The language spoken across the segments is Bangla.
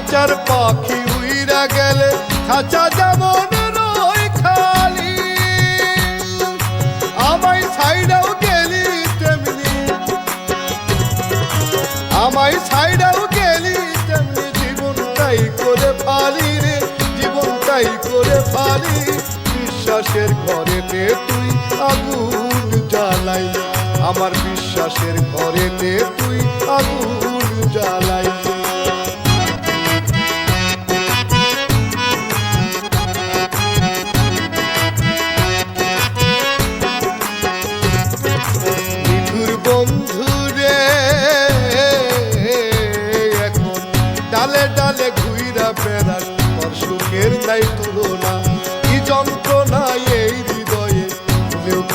খাঁচার পাখি উইরা গেলে খাঁচা যেমন রয় খালি। আমায় গেলি তেমনি। আমায় গেলি তেমনি। জীবনটাই করে ফালি রে, জীবনটাই করে ফালি। বিশ্বাসের ঘরেতে তুই, আগুন জ্বালাই। আমার বিশ্বাসের ঘরেতে তুই, আগুন জ্বালাই।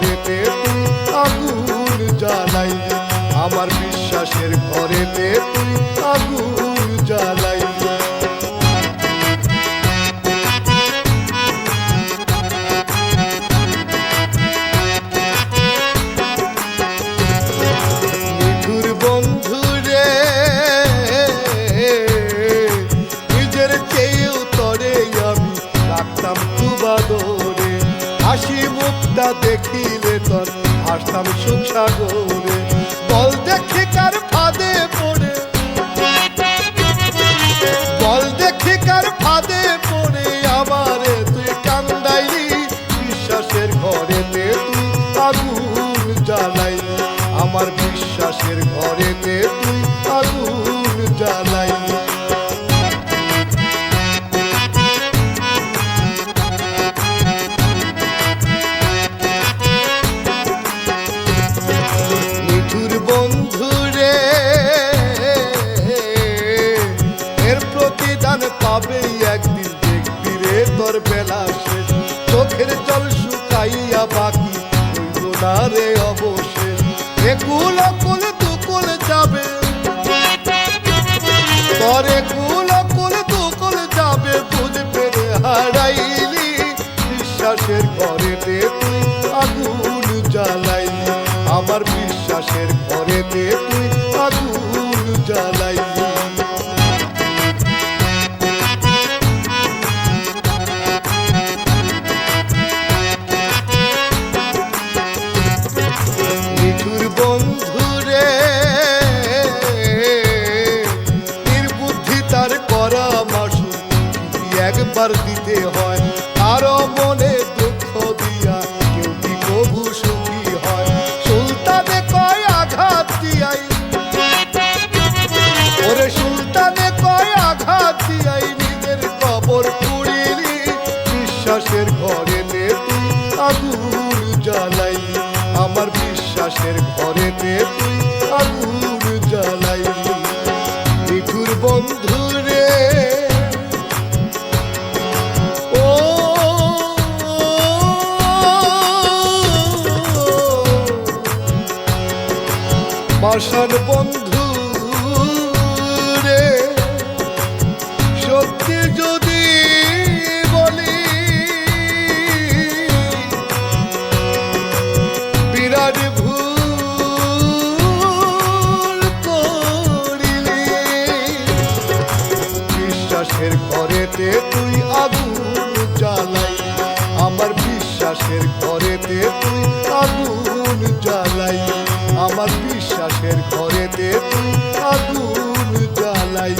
তুই আগুন জ্বালাই। আমার বিশ্বাসের ঘরেতে তুই আগুন জ্বালাই। বন্ধু হাসি মুখটা দেখিলে তোর। হাসতাম সুখ সাগরে বল দেখে কার ফাঁদে পড়ে। বল দেখে কার ফাঁদে পড়ে। আমারে তুই কান্দাইলি, বিশ্বাসের ঘরেতে তুই আগুন জ্বালাইলি আমার বিশ্বাসের ঘরেতে তুই আগুন জ্বালাইলি পাবে একদিন দেখবি রে তোর বেলা শেষ। চোখের জল শুকাইয়া বাকি রে অবশেষ। একুল অকুল দুকুল যাবে। তরে কুল কুল দুকুল যাবে বুঝবে রে হারাইলি। বিশ্বাসের ঘরেতে তুই আগুন জ্বালাইলি। আমার বিশ্বাসের ঘরেতে তুই একবার দিতে হয়। আরও মনে দুঃখ দিয়া কেউ কি কবু সুখী হয়? সুলতানে কয় আঘাত দিয়াই। ওরে সুলতানে কয় আঘাত দিয়াই, নিজের কবর পুড়িলি, বিশ্বাসের ঘরেতে তুই, আগুন জ্বালাইলি আমার বিশ্বাসের ঘরেতে তুই, আগুন জ্বালাইলি নিঠুর বন্ধু পাষাণ বন্ধু রে, সত্যি যদি বলি, বিরাট ভুল করিলি। বিশ্বাসের ঘরেতে তুই আগুন জ্বালাই, আমার বিশ্বাসের ঘরেতে তুই আগুন জ্বালাই। আমার বিশ্বাসের ঘরেতে আগুন জ্বালাই